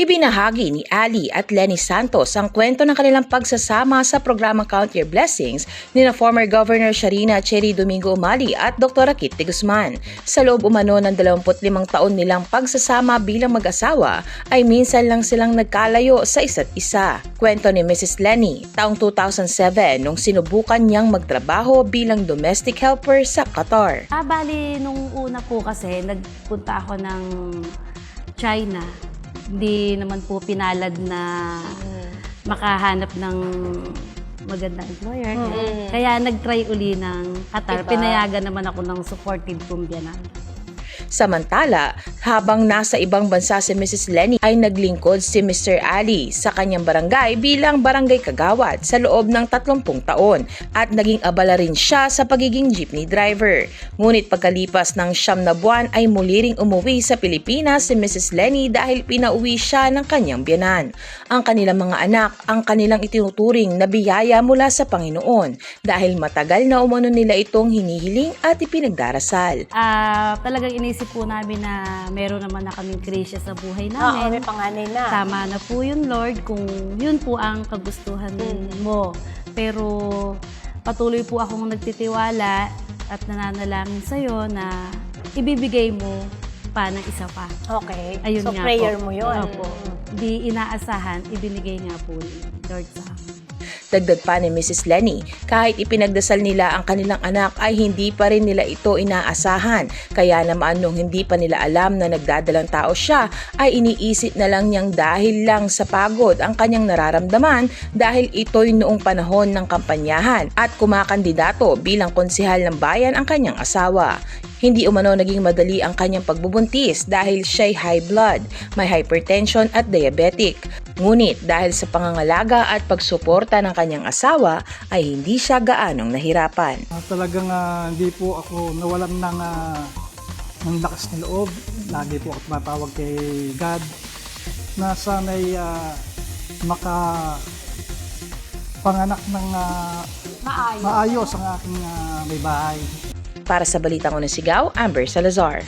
Ibinahagi ni Ali at Lenny Santos ang kwento ng kanilang pagsasama sa programang Count Your Blessings ni na former Governor Sharina Cherry Domingo Umali at Dr. Kitty Guzman. Sa loob umano ng 25 taon nilang pagsasama bilang mag-asawa ay minsan lang silang nagkalayo sa isa't isa. Kwento ni Mrs. Lenny, taong 2007 nung sinubukan niyang magtrabaho bilang domestic helper sa Qatar. Ah, bali, nung una po kasi, nagpunta ako ng China. Hindi naman po pinalad na makahanap ng magandang employer. Kaya nag-try uli ng Qatar. Iba. Pinayagan naman ako ng supported kumbyanan. Samantala, habang nasa ibang bansa si Mrs. Lenny ay naglingkod si Mr. Ali sa kanyang barangay bilang barangay kagawad sa loob ng 30 taon at naging abala rin siya sa pagiging jeepney driver. Ngunit pagkalipas ng siyam na buwan ay muli ring umuwi sa Pilipinas si Mrs. Lenny dahil pinauwi siya ng kanyang biyanan. Ang kanilang mga anak ang kanilang itinuturing na biyaya mula sa Panginoon dahil matagal na umano nila itong hinihiling at ipinagdarasal. Ah, talagang inisip po namin na meron naman na kaming krisya sa buhay Oo, namin. may panganay na. Tama na po yun, Lord, kung yun po ang kagustuhan Mm. mo. Pero patuloy po akong nagtitiwala at nananalangin sa'yo na ibibigay mo pa ng isa pa. Okay. Ayun so, nga prayer po. mo yun. Opo. Di inaasahan, ibinigay nga po ni Lord sa akin. Dagdag pa ni Mrs. Lenny, kahit ipinagdasal nila ang kanilang anak ay hindi pa rin nila ito inaasahan. Kaya naman nung hindi pa nila alam na nagdadalang tao siya, ay iniisip na lang niyang dahil lang sa pagod ang kanyang nararamdaman dahil ito'y noong panahon ng kampanyahan at kumakandidato bilang konsihal ng bayan ang kanyang asawa. Hindi umano naging madali ang kanyang pagbubuntis dahil siya'y high blood, may hypertension at diabetic. Ngunit dahil sa pangangalaga at pagsuporta ng kanyang asawa ay hindi siya gaanong nahirapan. Ah, talagang ah, hindi po ako nawalan ng, ah, ng lakas ng loob. Lagi po ako tumatawag kay God na sana'y ah, maka panganak ng ah, Maayos. maayos ang aking ah, may bahay. Para sa Balitang Unang Sigaw, Amber Salazar.